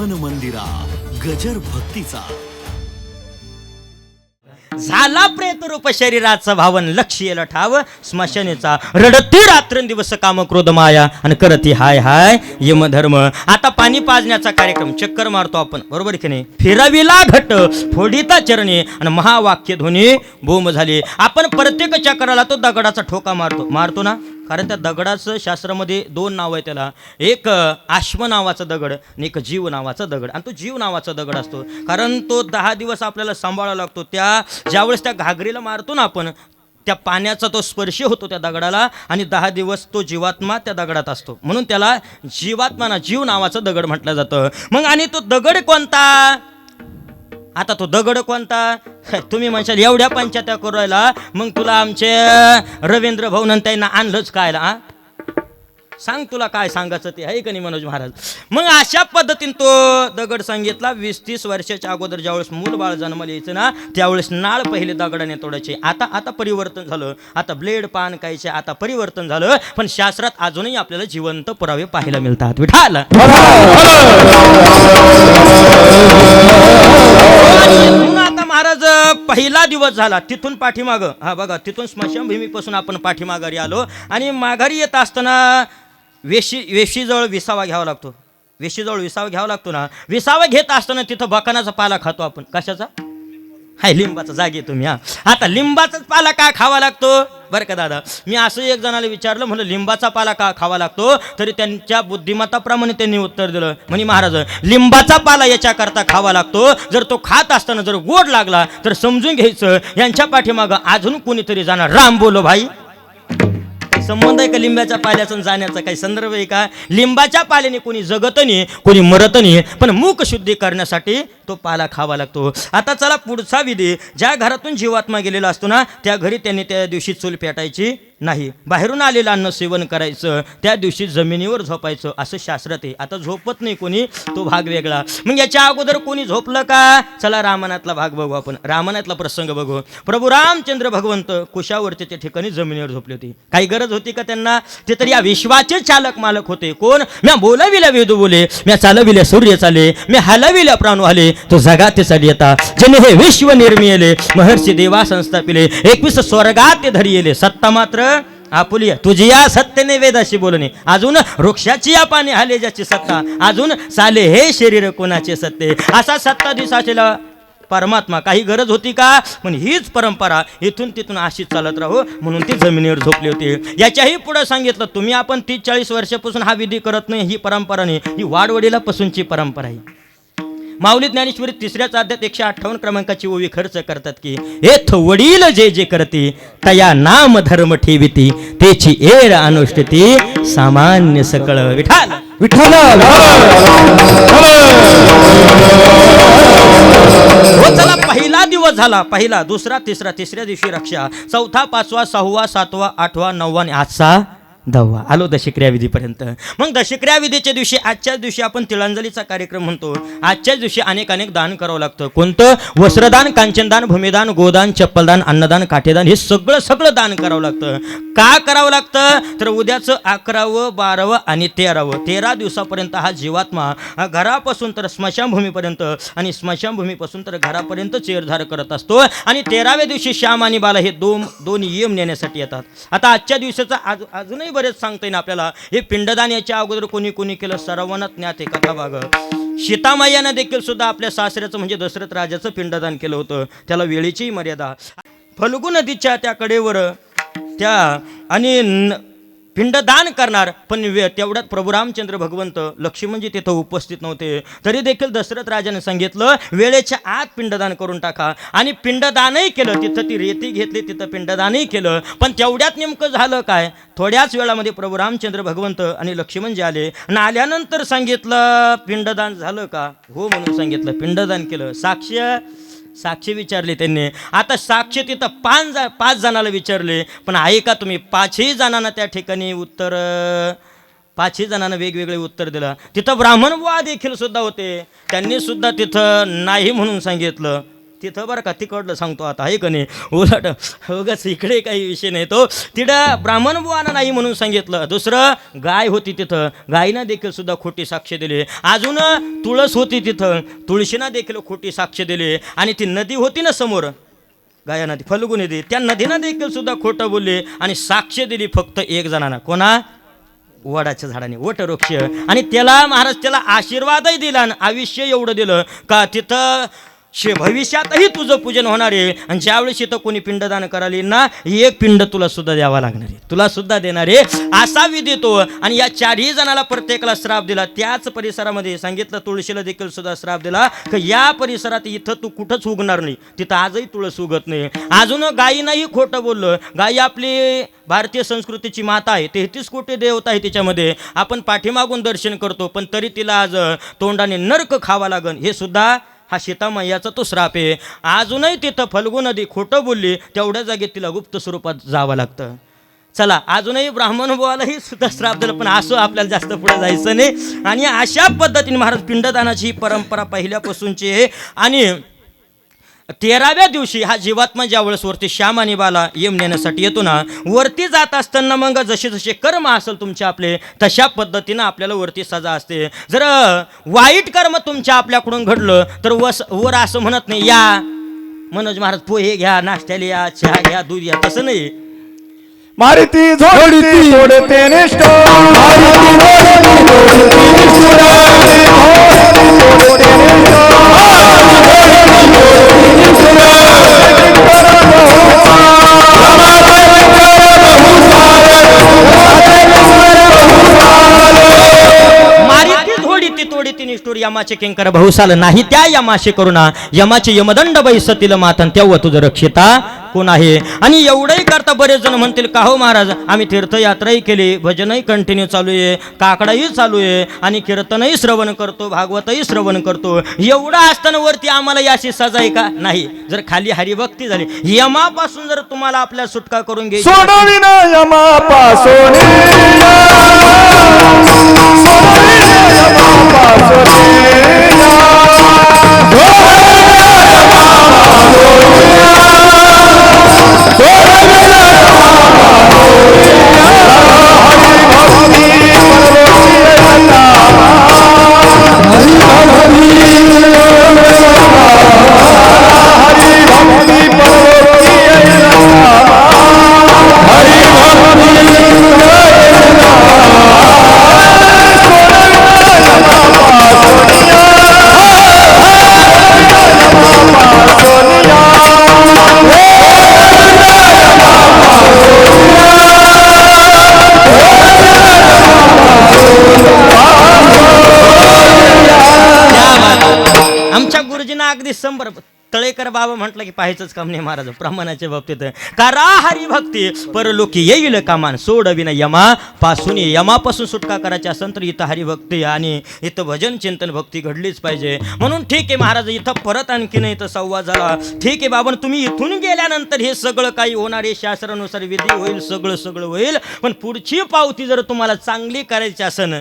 मन मंदिरा गजर भक्तीचा. झाला प्रेम. रूप शरीराचं भावन लक्ष येलं ठाव स्मशानेचा रडती रात्रंदिवस काम क्रोध माया. आणि करती हाय हाय यमधर्म. आता पाणी पाजण्याचा कार्यक्रम चक्कर मारतो आपण. बरोबर की नाही? फिरविला घट फोडिता चरणे. आणि महावाक्य ध्वनी बोम झाले. आपण प्रत्येक चक्राला तो दगडाचा ठोका मारतो. मारतो ना? कारण त्या दगडाचं शास्त्रामध्ये दोन नाव आहे त्याला. एक आश्व नावाचा दगड आणि एक जीव नावाचा दगड. आणि तो जीव नावाचा दगड असतो. कारण तो दहा दिवस आपल्याला सांभाळावा लागतो. त्या ज्यावेळेस त्या घागरीला मारतो ना आपण त्या पाण्याचा तो स्पर्श होतो त्या दगडाला आणि दहा दिवस तो जीवात्मा त्या दगडात असतो. म्हणून त्याला जीवात्माना जीव नावाचं दगड म्हटलं जातं. मग आणि तो दगड कोणता? आता तो दगड कोणता? तुम्ही म्हणशाल एवढ्या पंचायत्या करायला राहिला मग तुला आमचे रवींद्र भाऊन त्यांना आणलंच काय सांग तुला काय सांगायचं ते आहे का नाही मनोज महाराज? मग अशा पद्धतीने तो दगड सांगितला वीस तीस वर्षाच्या अगोदर ज्यावेळेस मूल बाळ जन्माला यायचं ना त्यावेळेस नाळ पहिले दगडाने तोडायचे. आता आता परिवर्तन झालं. आता ब्लेड पान कायचे आता परिवर्तन झालं पण शास्त्रात अजूनही आपल्याला जिवंत पुरावे पाहायला मिळतात. विठाल! आता महाराज पहिला दिवस झाला. तिथून पाठीमाग. हा बघा तिथून स्मशानभूमीपासून आपण पाठीमाघारी आलो. आणि माघारी येत असताना वेशी वेशीजवळ विसावा घ्यावा लागतो. वेशीजवळ विसावा घ्यावा लागतो ना विसावा घेत असताना तिथं बकानाचा पाला खातो आपण. कशाचा? हाय लिंबाचा. जागे तुम्ही हा. आता लिंबाचाच पाला का खावा लागतो? बरं का दादा. मी असं एक जणाला विचारलं म्हणलं लिंबाचा पाला का खावा लागतो? तरी त्यांच्या बुद्धिमत्ताप्रमाणे त्यांनी उत्तर दिलं. म्हणे महाराज लिंबाचा पाला याच्याकरता खावा लागतो. जर तो खात असताना जर गोड लागला तर समजून घ्यायचं. यांच्या पाठीमागं अजून कोणीतरी जाणार. राम बोलो भाई. संबंध आहे का लिंबाच्या पाल्याचं जाण्याचा? काही संदर्भ आहे का? लिंबाच्या पाल्याने कोणी जगत नाही कोणी मरत नाही पण मूक शुद्धी करण्यासाठी तो पाला खावा लागतो. आता चला पुढचा विधी. ज्या घरातून जीवात्मा गेलेला असतो ना त्या घरी त्यांनी त्या दिवशी चूल पेटायची नाही. बाहेरून आलेलं अन्न सेवन करायचं त्या दिवशी जमिनीवर झोपायचं असं शास्त्रात आहे. आता झोपत नाही कोणी तो भाग वेगळा. मग याच्या अगोदर कोणी झोपलं का? चला रामायणातला भाग बघू आपण. रामायणातला प्रसंग बघू. प्रभू रामचंद्र भगवंत कुशावरती त्या ठिकाणी जमिनीवर झोपले होते. काही गरज होती का त्यांना? ते तर या विश्वाचे चालक मालक होते. कोण? म्या बोलविल्या वेदू बोले. म्या चालविल्या सूर्य चाले. मी हलविल्या प्राणू आले तो जगात येता ज्याने हे विश्व निर्मिले महर्षी देवा संस्थापिले एकवीस स्वर्गात ते धरी येले सत्ता मात्र आपुलिया तुझी या सत्तेने वेदाशी बोलणे. अजून वृक्षाची या पाणी हाले ज्याची सत्ता. अजून साले हे शरीर कोणाचे सत्ते? असा सत्ता दिसाचेला परमात्मा काही गरज होती का? पण हीच परंपरा इथून तिथून अशीच चालत राहू म्हणून ती जमिनीवर झोपली होती. याच्याही पुढे सांगितलं तुम्ही आपण तीस चाळीस वर्षापासून हा विधी करत नाही ही परंपरा नाही. ही वाडवडीलापासूनची परंपरा आहे. माऊली ज्ञानेश्वरी तिसऱ्याच अध्यात एकशे अठ्ठावन्न क्रमांकाची ओवी खर्च करतात की एथ वडील जे जे करती तया नाम धर्म ठेविती तेची एर अनुष्ठिती सामान्य सकळ विठाल. विठ्ठल हो चला पहिला दिवस झाला पहिला दुसरा तिसरा तिसऱ्या दिवशी रक्षा चौथा पाचवा सहावा सातवा आठवा नववा आणि आजचा दहावा आलो दशक्रिया विधीपर्यंत मग दशक्रिया विधीच्या दिवशी आजच्याच दिवशी आपण तिळांजलीचा कार्यक्रम म्हणतो. आजच्याच दिवशी अनेक अनेक दान करावं लागतं. कोणतं? वस्त्रदान कांचनदान भूमिदान गोदान चप्पलदान अन्नदान काठेदान हे सगळं सगळं दान करावं लागतं. का करावं लागतं? तर उद्याचं अकरावं बारावं आणि तेरावं. तेरा दिवसापर्यंत हा जीवात्मा हा घरापासून तर स्मशानभूमीपर्यंत आणि स्मशानभूमीपासून तर घरापर्यंत चेरधार करत असतो. आणि तेराव्या दिवशी श्याम आणि बाला हे दोन दोन यम नेण्यासाठी येतात. आता आजच्या दिवसाचा आज अजूनही बरेच सांगता येईल आपल्याला. हे पिंडदान याच्या अगोदर कोणी कोणी केलं सर्वांना ज्ञात आहे कथा भाग सीतामायानं देखील सुद्धा आपल्या सासऱ्याचं म्हणजे दशरथ राजाचं पिंडदान केलं होतं. त्याला वेळेचीही मर्यादा. फल्गू नदीच्या त्या कडेवर त्या आणि पिंडदान करणार. पण तेवढ्यात प्रभू रामचंद्र भगवंत लक्ष्मणजी तिथं उपस्थित नव्हते. तरी देखील दशरथ राजाने सांगितलं वेळेच्या आत पिंडदान करून टाका. आणि पिंडदानही केलं. तिथं ती रेती घेतली तिथं पिंडदानही केलं. पण तेवढ्यात नेमकं झालं काय? थोड्याच वेळामध्ये प्रभू रामचंद्र भगवंत आणि लक्ष्मणजी आले. आणि आल्यानंतर सांगितलं पिंडदान झालं का? हो म्हणून सांगितलं पिंडदान केलं. साक्ष साक्षी विचारली त्यांनी. आता साक्षी तिथं पाच जा पाच जणाला विचारले पण ऐका तुम्ही पाचही जणांना त्या ठिकाणी उत्तर पाचही जणांना वेगवेगळे उत्तर दिलं. तिथं ब्राह्मण वा देखील सुद्धा होते. त्यांनी सुद्धा तिथं नाही म्हणून सांगितलं. तिथं बरं का तिकडलं सांगतो आता आहे का नाही? उलट उगाच इकडे काही विषय नाही तो. तिथं ब्राह्मण बुवानं नाही म्हणून सांगितलं. दुसरं गाय होती तिथं. गायीनं देखील सुद्धा खोटी साक्ष दिली. अजून तुळस होती तिथं. तुळशीनं देखील खोटी साक्ष दिली. आणि ती नदी होती ना समोर गाया नदी फलगू नदी त्या नदीनं देखील सुद्धा खोटं बोलले आणि साक्ष दिली फक्त एक जणांना. कोणा? वडाच्या झाडाने वटवृक्ष. आणि त्याला महाराज त्याला आशीर्वादही दिला आणि आयुष्य एवढं दिलं का तिथं शे भविष्यातही तुझं पूजन होणार आहे. आणि ज्यावेळेस इथं कोणी पिंडदान कराली ना एक पिंड तुला सुद्धा द्यावा लागणार आहे. तुला सुद्धा देणार आहे. असा विधी तो आणि या चारही जणाला प्रत्येकाला श्राप दिला. त्याच परिसरामध्ये सांगितलं तुळशीला देखील सुद्धा श्राप दिला की या परिसरात इथं तू कुठंच उगणार नाही. तिथं आजही तुळस उगत नाही. अजून गायीनंही खोटं बोललं. गायी आपली भारतीय संस्कृतीची माता आहे. तेहतीस कोटी देवता आहे तिच्यामध्ये. आपण पाठीमागून दर्शन करतो पण तरी तिला आज तोंडाने नर्क खावा लागन. हे सुद्धा हा सीतामय्याचा तो श्राप आहे अजूनही तिथं फल्गू नदी खोटं बोलली तेवढ्या जागेत तिला गुप्त स्वरूपात जावं लागतं. चला अजूनही ब्राह्मण बुवालाही सुद्धा श्राप दिलं पण असं आपल्याला जास्त पुढे जायचं नाही. आणि अशा पद्धतीने महाराज पिंडदानाची ही परंपरा पहिल्यापासूनची आहे. आणि तेराव्या दिवशी हा जीवात्मा ज्यावेळेस वरती श्याम आणि बाला यम नेण्यासाठी येतो ना वरती जात असताना मग जसे जसे कर्म असेल तुमचे आपले तशा पद्धतीनं आपल्याला वरती सजा असते. जर वाईट कर्म तुमच्या आपल्याकडून घडलं तर वस वर असं म्हणत नाही या मनोज महाराज पोहे घ्या नाश्त्याला या चहा घ्या दूध घ्या तसं नाही. मारुती झोडती सोडते निष्ठ. मारिती الله ती तोडी ती निष्ठूर यमाचे किंकर बहुसाल नाही त्या यमाशे करुणा यमाचे यमदंड बैसतील मातन तेव्हा तुझं रक्षिता कोण आहे? आणि एवढंही करता बरेच जण म्हणतील का हो महाराज आम्ही तीर्थयात्राही केली भजनही कंटिन्यू चालू आहे काकडाही चालू आहे आणि कीर्तनही श्रवण करतो भागवतही श्रवण करतो. एवढं असताना वरती आम्हाला याची सजा आहे का? नाही. जर खाली हरिभक्ती झाली यमापासून जर तुम्हाला आपल्या सुटका करून सोडविन यमापासून. आमच्या तळेकर बाबा म्हटलं की पाहायचंच काम नाही महाराज. प्रमाणाच्या बाबतीत. करा हरिभक्ती परलोकी येईल कामान सोडविन यमा. पासून यमापासून सुटका करायची असेल तर इथं हरिभक्ती आणि इथं भजन चिंतन भक्ती घडलीच पाहिजे. म्हणून ठीक आहे महाराज इथं परत आणखीन इथं संवाद झाला. ठीक आहे बाबा तुम्ही इथून गेल्यानंतर हे सगळं काही होणार आहे. शास्त्रानुसार विधी होईल सगळं सगळं होईल. पण पुढची पावती जर तुम्हाला चांगली करायची असेल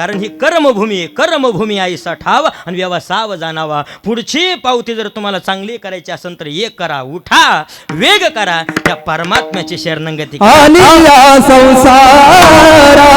कारण ही कर्मभूमी कर्मभूमी आईसा ठाव आणि व्यवसाव जाणावा. पुढची पावती जर तुम्हाला चांगली करायची असेल तर एक करा उठा वेग करा. त्या परमात्म्याची शरणंगती संसारा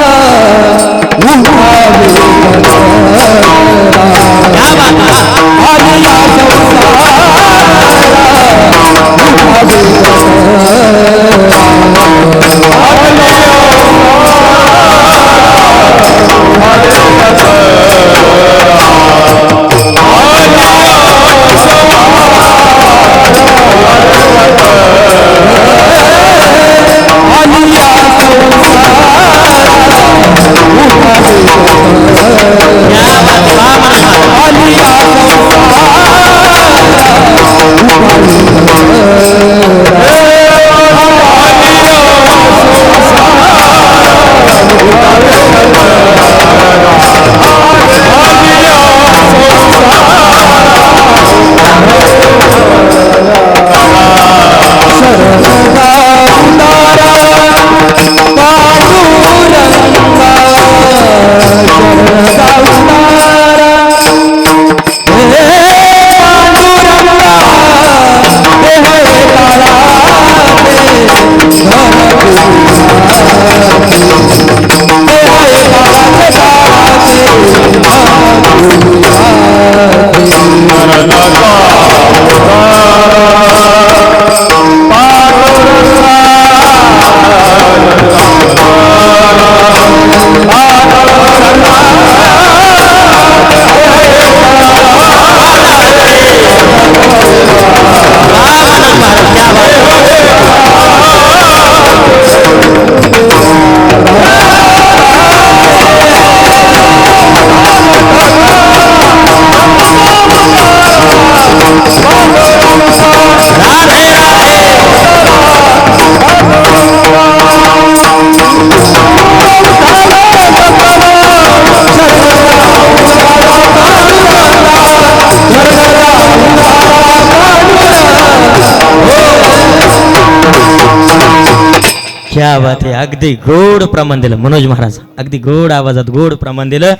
क्या बात आहे अगदी गोड प्रमाण दिलं मनोज महाराज. अगदी गोड आवाजात गोड प्रमाण दिलं.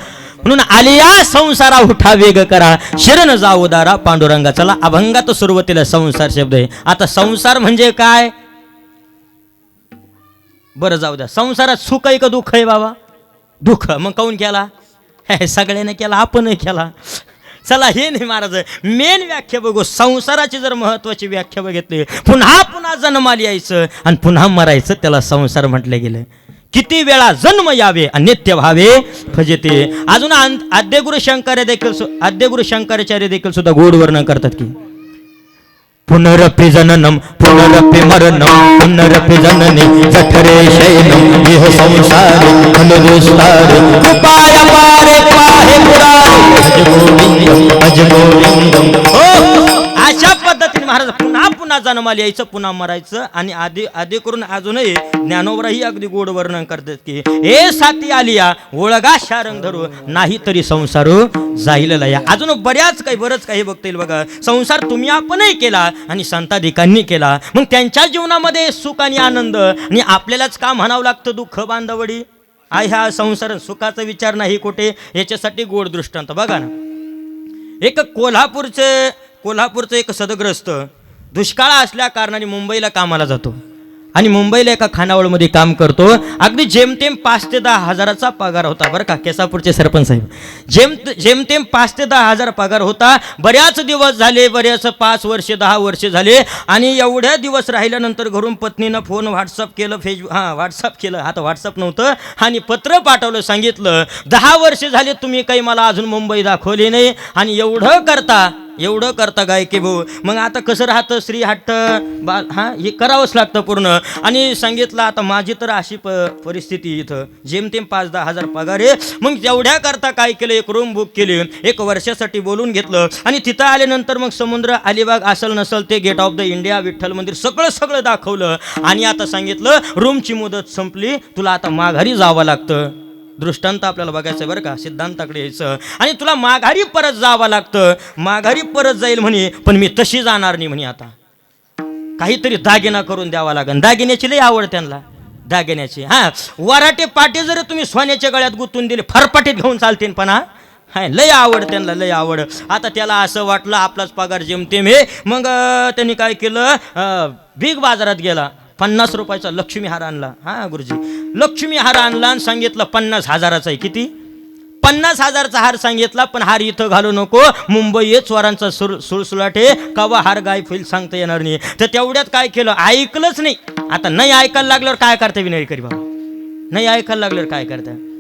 म्हणून आलिया संसारा उठा वेग करा. शरण जाऊ दारा पांडुरंगा. चला अभंगात सुरुवातीला संसार शब्द आहे. आता संसार म्हणजे काय? बरं जाऊ द्या. संसारात सुख आहे का दुःख आहे बाबा? दुःख. मग काऊन केला? हे सगळ्याने केला आपणही केला. चला हे नाही महाराज मेन व्याख्या बघू. संसाराची जर महत्वाची व्याख्या बघितली पुन्हा पुन्हा जन्माला यायचं आणि पुन्हा मरायचं त्याला संसार म्हटलं गेलं. किती वेळा जन्म यावे आणि नित्य व्हावे फजिते. अजून आद्यगुरु शंकर्य देखील आद्यगुरु शंकराचार्य देखील सुद्धा गोड वर्णन करतात की पुनरपि जननम पुनरपि मरणम पुनरपि जननी जठरे शयनम इह संसारे अनुदुस्तारे कृपाय पारे पाहे पुरारे। भज गोविंदम भज गोविंदम ओ! अशा पद्धतीने महाराज पुन्हा पुन्हा जन्माला यायचं पुन्हा मरायचं आणि आधी आधी करून अजूनही ज्ञानोबराही अगदी गोड वर्णन करतात की हे साथी आलिया ओळगा शारंग धरू नाही तरी संसार जाईल या अजून बऱ्याच काही बरंच काही बघता येईल बघा. संसार तुम्ही आपणही केला आणि संताधिकांनी केला. मग त्यांच्या जीवनामध्ये सुख आणि आनंद आणि आपल्यालाच का म्हणावं लागतं दुःख बांधवडी? आय ह्या संसार सुखाचा विचार नाही कुठे? याच्यासाठी गोड दृष्टांत. बघा ना. एक कोल्हापूरचे कोल्हापूरचं एक सदग्रस्त दुष्काळ असल्या कारणाने मुंबईला कामाला जातो. आणि मुंबईला एका खानावळमध्ये काम करतो. अगदी जेमतेम पाच ते दहा हजाराचा पगार होता बरं का केसापूरचे सरपंच साहेब. जेम जेमतेम पाच ते दहा हजार पगार होता. बऱ्याच दिवस झाले बऱ्याच पाच वर्षे दहा वर्षे झाले. आणि एवढ्या दिवस राहिल्यानंतर घरून पत्नीनं फोन व्हॉट्सअप केलं फेसबुक हां व्हॉट्सअप केलं. आता व्हॉट्सअप नव्हतं. आणि पत्र पाठवलं सांगितलं दहा वर्षे झाले तुम्ही काही मला अजून मुंबई दाखवली नाही. आणि एवढं करता एवढं करता गायकी भाऊ मग आता कसं राहतं स्त्री हट्ट? बा हां हे करावंच लागतं पूर्ण. आणि सांगितलं आता माझी तर अशी प परिस्थिती इथं. जेमतेम पाच दहा हजार पगार आहे. मग तेवढ्या करता काय केलं? एक रूम बुक केली. एक वर्षासाठी बोलून घेतलं. आणि तिथं आल्यानंतर मग समुद्र अलिबाग असल नसल ते gate of the India Vitthal मंदिर सगळं सगळं दाखवलं. आणि आता सांगितलं रूमची मुदत संपली. तुला आता माघारी जावं लागतं. दृष्टांत आपल्याला बघायचं आहे बरं का सिद्धांताकडे यायचं. आणि तुला माघारी परत जावं लागतं. माघारी परत जाईल म्हणे पण मी तशी जाणार नाही म्हणे आता. काहीतरी दागिना करून द्यावा लागेल दागिन्याची लई आवड त्यांना. दागिन्याची. हा वराटे पाटे जरी तुम्ही सोन्याच्या गळ्यात गुंतून दिले फरपाटीत घेऊन चालतील पण हा? हाय लय आवड त्यांना लय आवड. आता त्याला असं वाटलं आपलाच पगार जेमतेम हे. मग त्यांनी काय केलं? बिग बाजारात गेला. पन्नास रुपयाचा लक्ष्मी हार आणला. हा गुरुजी. लक्ष्मी हार आणला आणि सांगितलं पन्नास हजाराचा आहे. किती? पन्नास हजारचा हार सांगितला पण हार इथं घालू नको. मुंबई ये चोरांचा सुर सुळसुळाटे. कवा हार गायब होईल सांगता येणार नाही. तर तेवढ्यात काय केलं? ऐकलंच नाही. आता नाही ऐकायला लागल्यावर काय करता विनय करी बाबा? नाही ऐकायला लागल्यावर काय करता?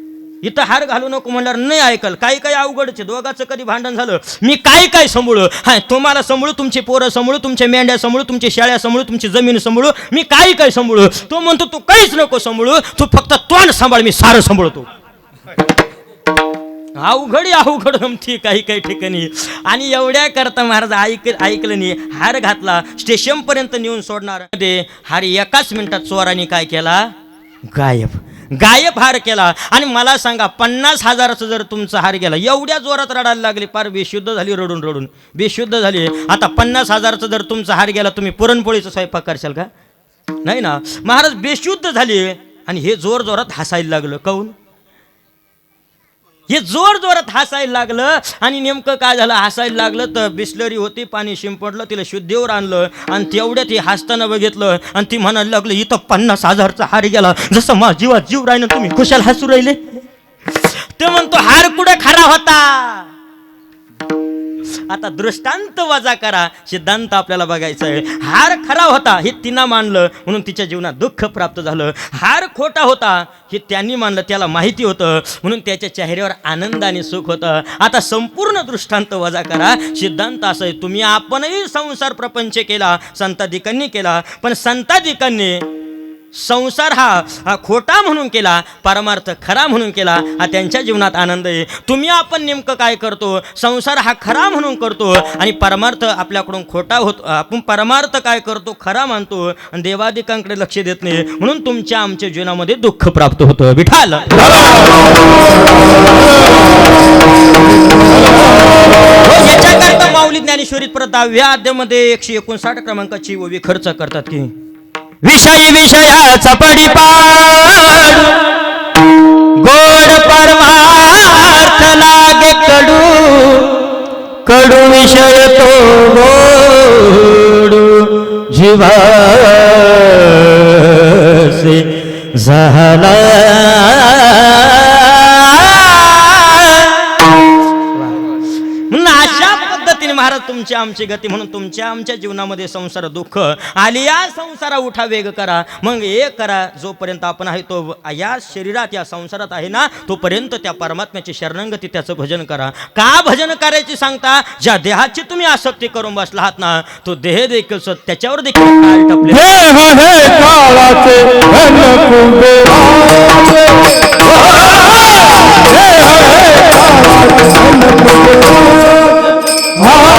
इथं हार घालू नको म्हणल्यावर नाही ऐकल. काही काही अवघडचे दोघाचं कधी भांडण झालं? मी काय काय सांभाळू? हा तुम्हाला सांभाळू तुमचे पोरं सांभाळू तुमच्या मेंढ्या सांभाळू तुमच्या शाळ्या सांभाळू तुमची जमीन सांभाळू. मी काही काय सांभाळू? तो म्हणतो तू काहीच नको सांभाळू. तू फक्त तोंड सांभाळ मी सारं सांभाळतो. अवघड अवघड गमती काही काही ठिकाणी. आणि एवढ्या करता महाराज ऐक ऐकलं नाही. हार घातला स्टेशनपर्यंत नेऊन सोडणार. ते हार एकाच मिनिटात चोराने काय केला? गायब. गायब हार केला. आणि मला सांगा पन्नास हजाराचं जर तुमचा हार गेला एवढ्या जोरात रडायला लागली पार बेशुद्ध झाली रडून रडून. बेशुद्ध झाली. आता पन्नास हजाराचं जर तुमचा हार गेला तुम्ही पुरणपोळीचा स्वयंपाक करशाल का? नाही ना? महाराज बेशुद्ध झाली. आणि हे जोर जोरात हसायला लागलं. काऊन? हे जोर जोरात हसायला लागलं आणि नेमकं काय झालं? हसायला लागलं तर बिस्लरी होती पाणी शिंपडलं तिला शुद्धीवर आणलं आणि तेवढ्यात हे हसताना बघितलं आणि ती म्हणायला लागलं इथं पन्नास हजारचा हार गेला. जसं मा जीवात जीव राहिलं तुम्ही खुशाल हसू राहिले? ते म्हणतो हार कुठे खरा होता? आता दृष्टांत वजा करा. सिद्धांत आपल्याला बघायचा आहे. हार खरा होता हे तिनं मानलं म्हणून तिच्या जीवनात दुःख प्राप्त झालं. हार खोटा होता हे त्यांनी मानलं त्याला माहिती होतं म्हणून त्याच्या चेहऱ्यावर आनंद आणि सुख होतं. आता संपूर्ण दृष्टांत वजा करा. सिद्धांत असं आहे तुम्ही आपणही संसार प्रपंच केला संताधिकांनी केला पण संताधिकांनी संसार हा हा खोटा म्हणून केला परमार्थ खरा म्हणून केला हा त्यांच्या जीवनात आनंद आहे. तुम्ही आपण नेमकं काय करतो? संसार हा खरा म्हणून करतो आणि परमार्थ आपल्याकडून खोटा होतो आपण परमार्थ काय करतो खरा मानतो आणि देवादिकांकडे लक्ष देत नाही. म्हणून तुमच्या आमच्या जीवनामध्ये दुःख प्राप्त होतं. विठाल याच्याकरता माऊली ज्ञानेश्वरी परत दहाव्या अध्यामध्ये एकशे एकोणसाठ क्रमांकाची ओवी खर्च करतात की विषयी विषयाचा पडिपाड. गोड परमार्थ लागे कडू. कडू विषय तो गोड. जीवासे झाला. पद्धतीने तुमची आमची गती म्हणून तुमच्या आमच्या जीवनामध्ये संसार दुःख आली या संसारा उठा वेग करा. मग एक करा. जोपर्यंत आपण आहे तो या शरीरात या संसारात आहे ना तोपर्यंत त्या परमात्म्याची शरणंगती त्याचं भजन करा. का भजन करायची सांगता? ज्या देहाची तुम्ही आसक्ती करून बसला आहात ना तो देह देखील त्याच्यावर देखील टपले हे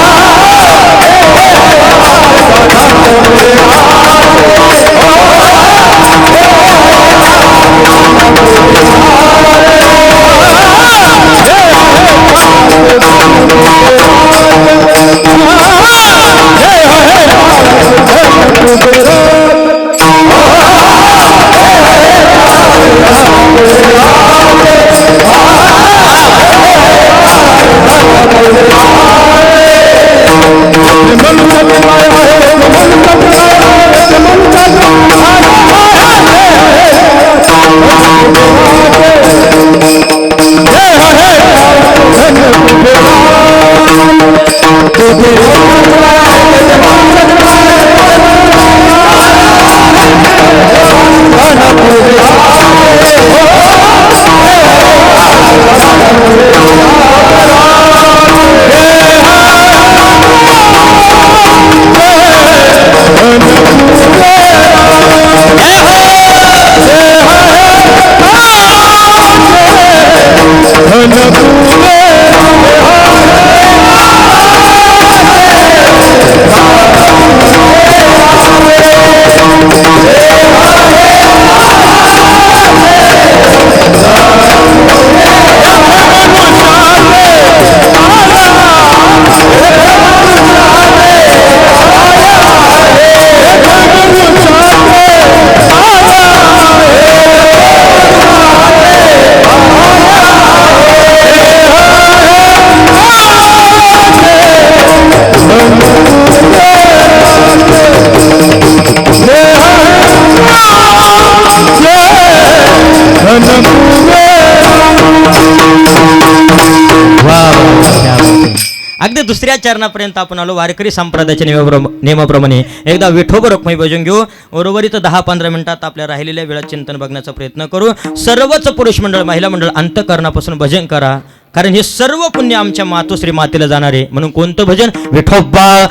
दुसऱ्या चरणापर्यंत आपण आलो. वारकरी संप्रदायाच्या नियमाप्रम- नियमाप्रमाणे एकदा विठोबर रखमाई भजन घेऊ. उर्वरित दहा पंधरा मिनिटात आपल्या राहिलेल्या वेळात चिंतन बघण्याचा प्रयत्न करू. सर्वच पुरुष मंडळ महिला मंडळ अंतकरणापासून भजन करा. कारण हे सर्व पुण्य आमच्या मातोश्री मातेला जाणार. आहे म्हणून कोणतं भजन? विठोबा